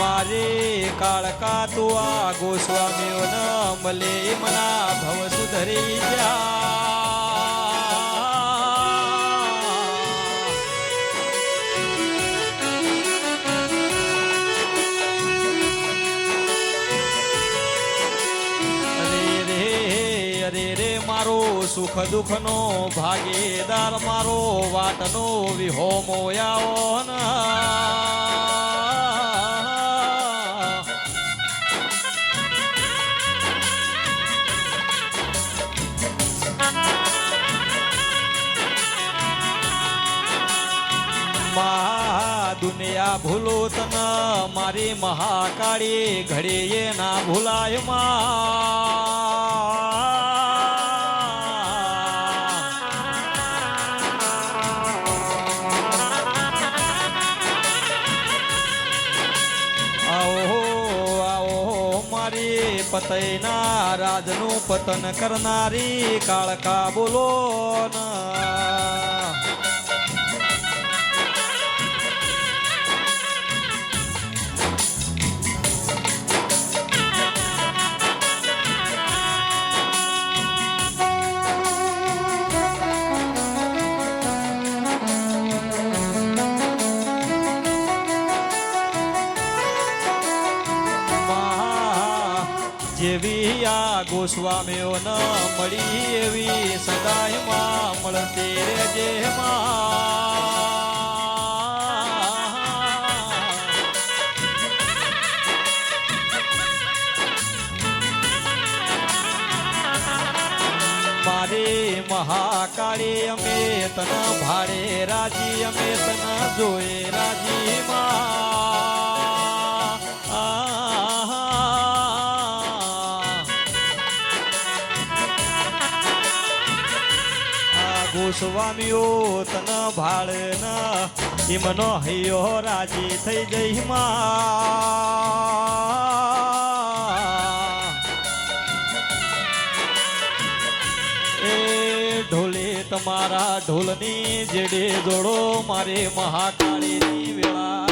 મારે કાળકા તો આ ગોસ્વામીઓ ન મળે મના ભવ સુધરી મારો સુખ દુઃખનો ભાગીદાર, મારો વાટનો વિહોમો આવો ના. દુનિયા ભૂલો તન મારી મહાકાળી ઘડીએ ના ભૂલાય મારી પતયના રાજનું પતન કરનારી કાળકા બોલો ના. જેવી આ ગોસ્વામીઓ ન મળી એવી સદાયમાં મળતી રેજે મારે મહાકાળી અમે તન ભાડે રાજી અમે તન રાજી ગોસ્વામીઓ, તન ભાળ ન હિમનો હૈયો રાજી થઈ જઈ એ ઢોલે તમારા ઢોલની જેડે જોડો, મારે મહાકાળીની વેળા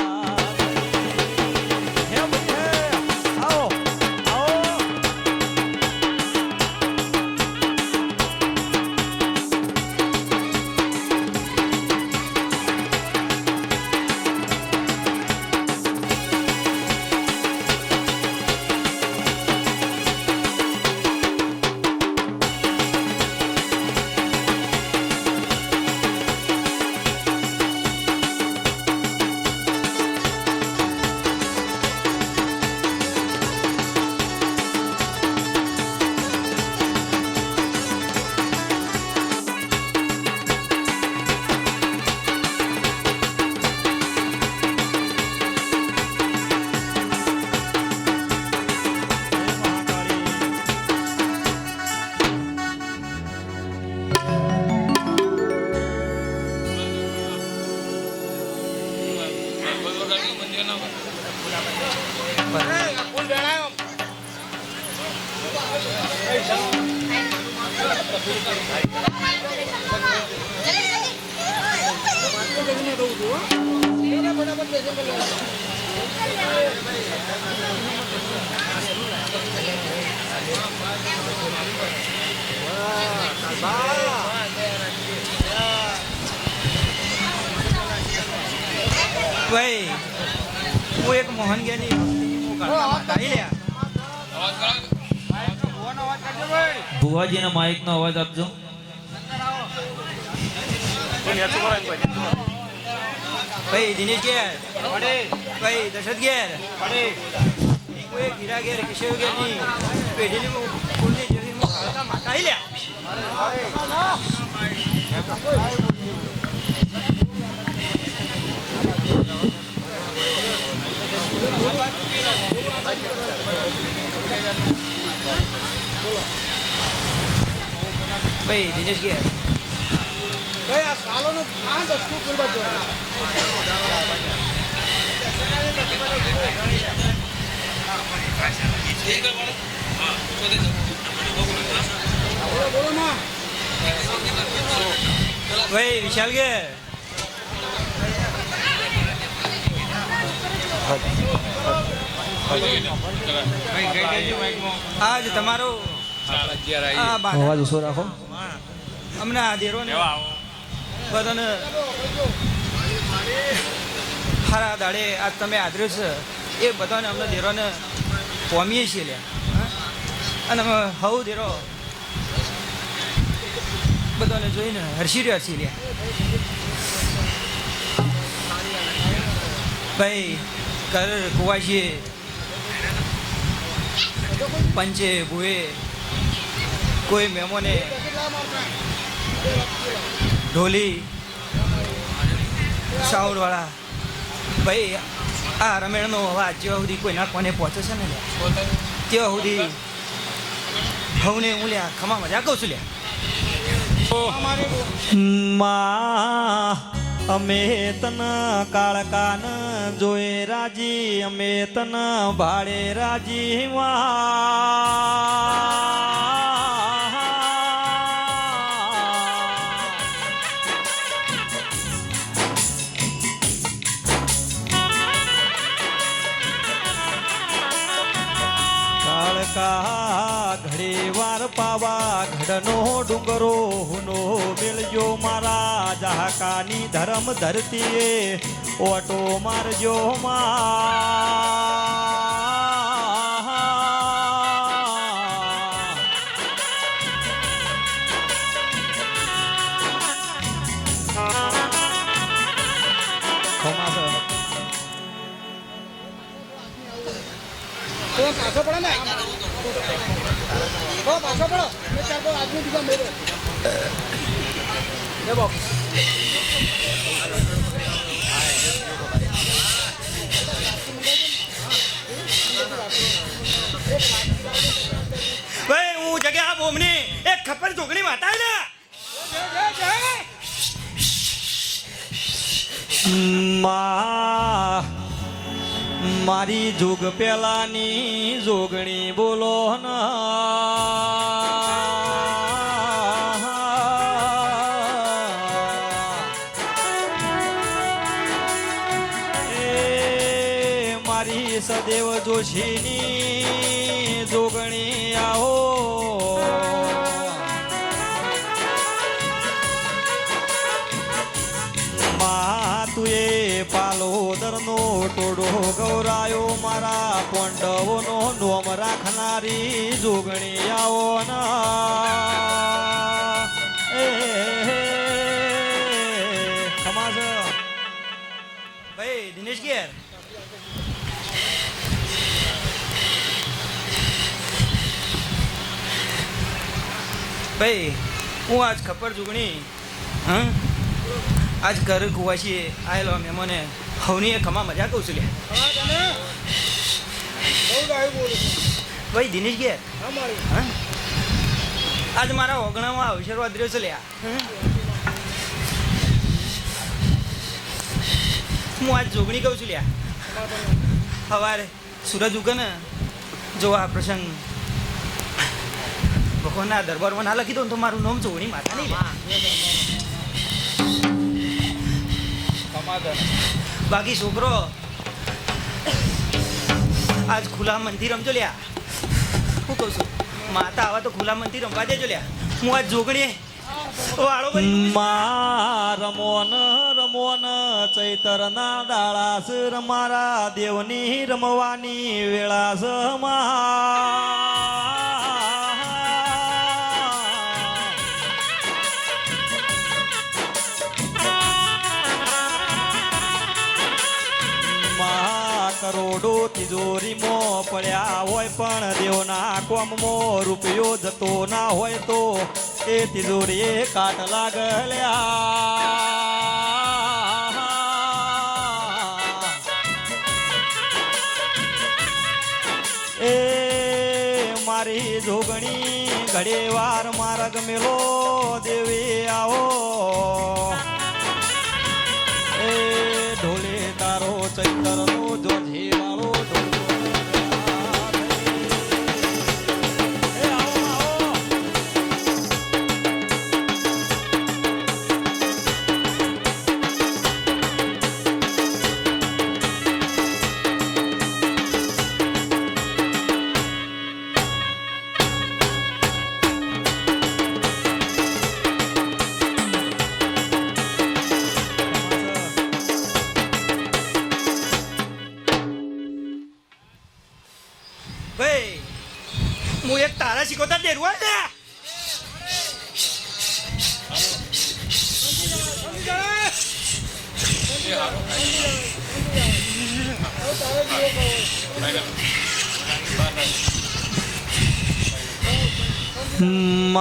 ભાઈ હું એક મોહન હું ગાળામાં ગાઈ લ્યા અવાજ આપજો. ભાઈ દિનેશ ઘેર. ભાઈ દશરથ ઘેર. કોઈ ઘેર કિશોર ઘેરની પેઢીની હું કુળની જેવી ગાઈ ભાઈ દિનેશ ઘેર ભાઈ વિશાલ ઘેર હટ, હટ. આજ તમારો આ બાધા. અવાજ ઓછો રાખો. અમને આ દેરોને બધાને હારા દાડે આજ તમે આદર્યો છે, એ બધાને અમને દેરોને પોમીએ છીએ લે. અને અમે હવ દેરો બધાને જોઈને હર્ષી રહ્યા છીએ લે. ભાઈ, કર કુવાશીએ પંચે ભૂએ કોઈ મહેમાને ઢોલી સાઉન્ડવાળા ભાઈ, આ રમેણનો અવાજ જ્યાં સુધી કોઈના કોને પહોંચે છે ને ત્યાં સુધી હવને હું લ્યા ખમા મજા કહું છું લ્યા. અમે તન કાળકાન જોઈ રાજી, અમે તન ભાડે રાજી વા. ઘડનો ડુંગરો હુનો મેળ્યો મારા જહાકાની ધરમ ધરતીએ. ઓટો મારજો માં. પાછો પડો ને. પાછો પડો. ભાઈ, હું જગ્યા આ બોમની એક ખપર ઢોકળી માતા ને? મારી જોગ પેલાની જોગણી બોલો ન. સદેવ જોશીની જોગણી આવો માતુએ પાલોદરનો ટોડો ગૌરાયો મારા પાંડવોનો નોમ રાખનારી જોગણી આવો ના એ ખમા ભાઈ દિનેશ ઘેર ભાઈ હું આજ ખપર જુગણી હં? આજ ઘર કુવાશીએ આવેલો મહેમાને. હવની એ ખમા મજા કહું છું લે. ભાઈ દિનેશ હા આજ મારા ઓગણામાં આશીર્વાદ રહ્યો છે લ્યા હં? હું આજ જોગણી કહું છું લ્યા સવારે સૂરજ ઉગે ને જો આ પ્રસંગ ભગવાનના દરબારમાં ના લખી દો ને તો મારું નામ જોગણી માતા નહીં લે. બાકી છોકરો આજ ખુલ્લા મંદિર રમજો લ્યા. હું કહું છું માતા આવા તો ખુલ્લા મંદિર રમવા દેજો લ્યા. હું આજ જોગણી વાળો બની માં રમોન રમોન ચૈતરના દાળાસ મારા દેવની રમવાની વેળા સમા પડ્યા હોય પણ દેવના કોમમાં રૂપિયો જતો ના હોય તો એ તિજોરીએ કાટ લાગલ્યા. મારી જોગણી ઘડે વાર માર્ગ મેલો દેવી આવો. એ ઢોલે તારો ચૈતરનો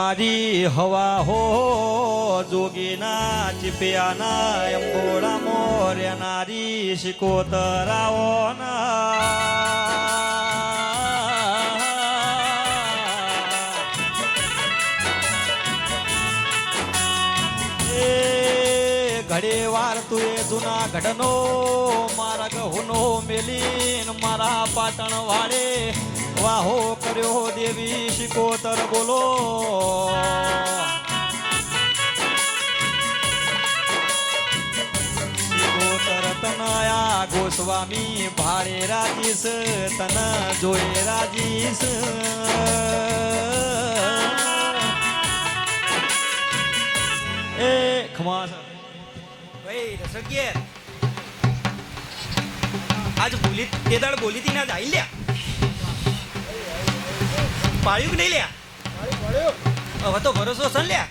મારી હવા હો જોગીના ચીપિયાના અંબોડા મોર્યા નારી શિકોતરાઓ એ ઘડે વાર તું એ જૂના ઘડનો મારા ગહુનો મેલીન મારા પાટણ વાળે વાહો કર્યો દેવી શિકોતર બોલો. શિકોતર તનયા ગોસ્વામી, ભારે રાજીશ તન જોયે રાજીશ એ ખમાસ. ભાઈ ઘેર. આજ બોલી તે દાડ બોલી તી ના જાય લ્યા? પાળ્યું કે નહીં લ્યા? હવે તો ભરોસો છે લ્યા.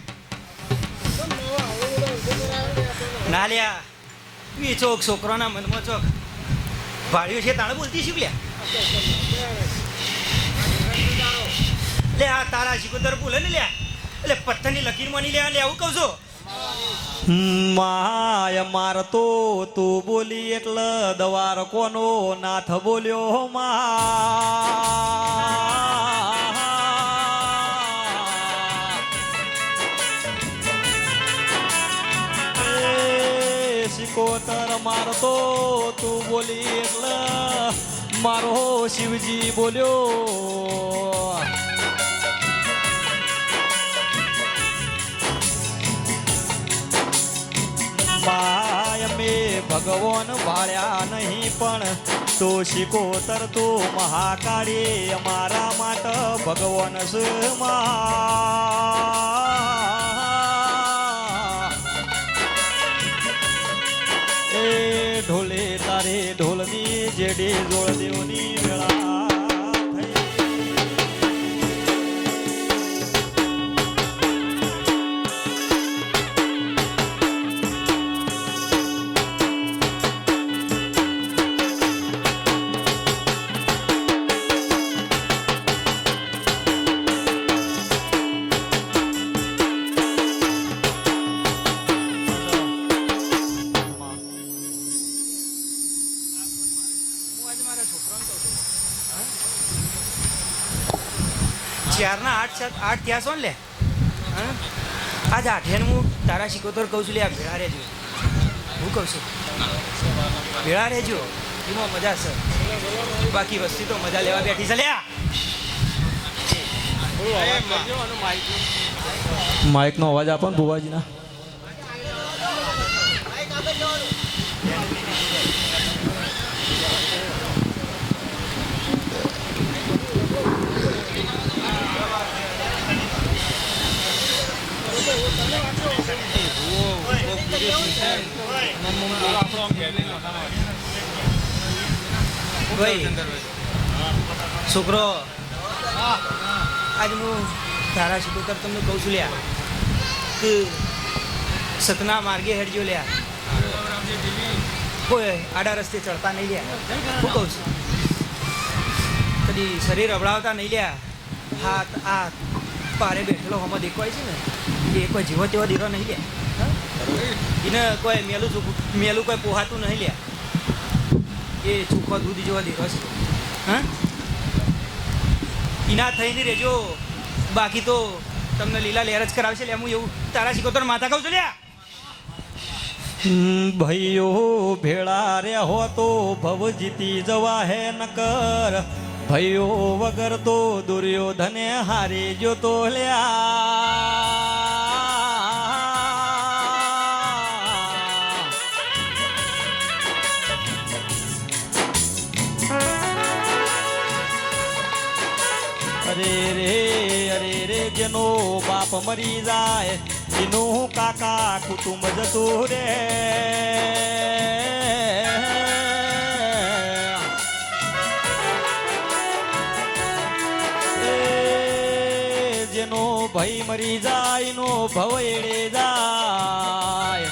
ને લ્યા એ ચોક, છોકરાના મનમાં ચોક. ભાડ્યું છે, તાણે બોલતી શું લ્યા? લે, આ તારા શીખોતર બોલે ને લ્યા. એટલે પથ્થરની લકીરમાં નહીં લ્યા, લે, આવું કહું છું. માય મારતો તું બોલી એટલે દવાર કોનો નાથ બોલ્યો મા. શિકોતર મારતો તું બોલી એટલે મારો શિવજી બોલ્યો. માય મેં ભગવાન ભાળ્યા નહીં પણ તો શિકોતર તો મહાકાળી. અમારા માટે ભગવાન છે મા. ઢોલે તારે ઢોલની જેડી જોળ દેવની ચારના આઠ સાત આઠ થયા છો ને લે? હા? આજ આઠેને હું તારા શીખોતર કહું છું લે, આ ભેળા રહેજો. હું કહું છું. ભેળા રહેજો. એમાં મજા છે. બાકી વસ્તી તો મજા લેવા બેઠી છે લ્યા માઇકનો અવાજ આપો ને ભુવાજીના. ભાઈ, છોકરો, આજ હું ધારા શીખોતર તમને કહું છું લ્યા, કે સતના માર્ગે હેડજો લ્યા. કોઈ આડા રસ્તે ચડતા નહીં લ્યા. હું કહું છું. કદી શરીર અબડાવતા નહીં લ્યા. હાથ આ પારે બેઠેલો હમો દેખવાય છે ને એ કોઈ જીવો તેવો દીરો નહીં લે? એને કોઈ મેલું મેલું કોઈ પોહાતું નહીં લે. એ ચોખ્ખો દૂધ જેવો દીરો છે. હા? ઈના થઈને રેજો બાકી તો તમને લીલા લહેર જ કરાવશે લે, હું એવું તારા શીખોતર માથા કહું છું, લ્યા. ભાઈઓ ભેળા રે હો તો ભવ જીતી જવા હે નકર. ભાઈઓ વગર તો દુર્યોધને હારી જો તો લ્યા. અરે રે અરે રે, જેનો બાપ મરી જાય, એનું કાકા કુટુંબ જતું રે. ભાઈ મરી જાય નો ભવેડે જાય.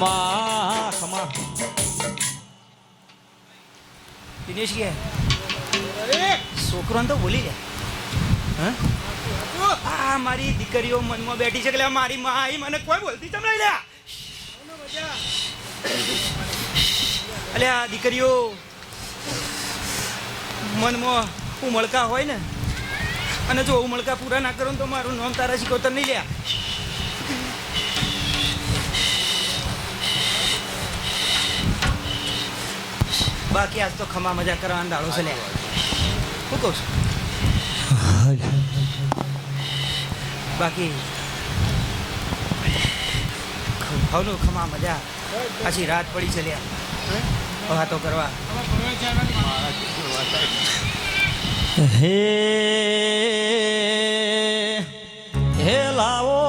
મા ખમા દિનેશ કે અરે! છોકરોને તો બોલી લે. હા? આ મારી દીકરીઓ મનમાં બેઠી છે કે લે મારી માઈ આઈ મને કોઈ બોલતી ચમ નહીં લ્યા અલે આ દીકરીઓ મનમાં ઉમળકા હોય ને, અને જો ઉમળકા પૂરા ના કરો તો મારું નામ તારા શીખવતર નહીં લ્યા. બાકી આજ તો ખમા મજા કરવાનો દાડો છે લ્યા. શું કહું છું? બાકી ભાવનું ખમા મજા. પાછી રાત પડી છે લ્યા. વાતો કરવા. હે હે લાવો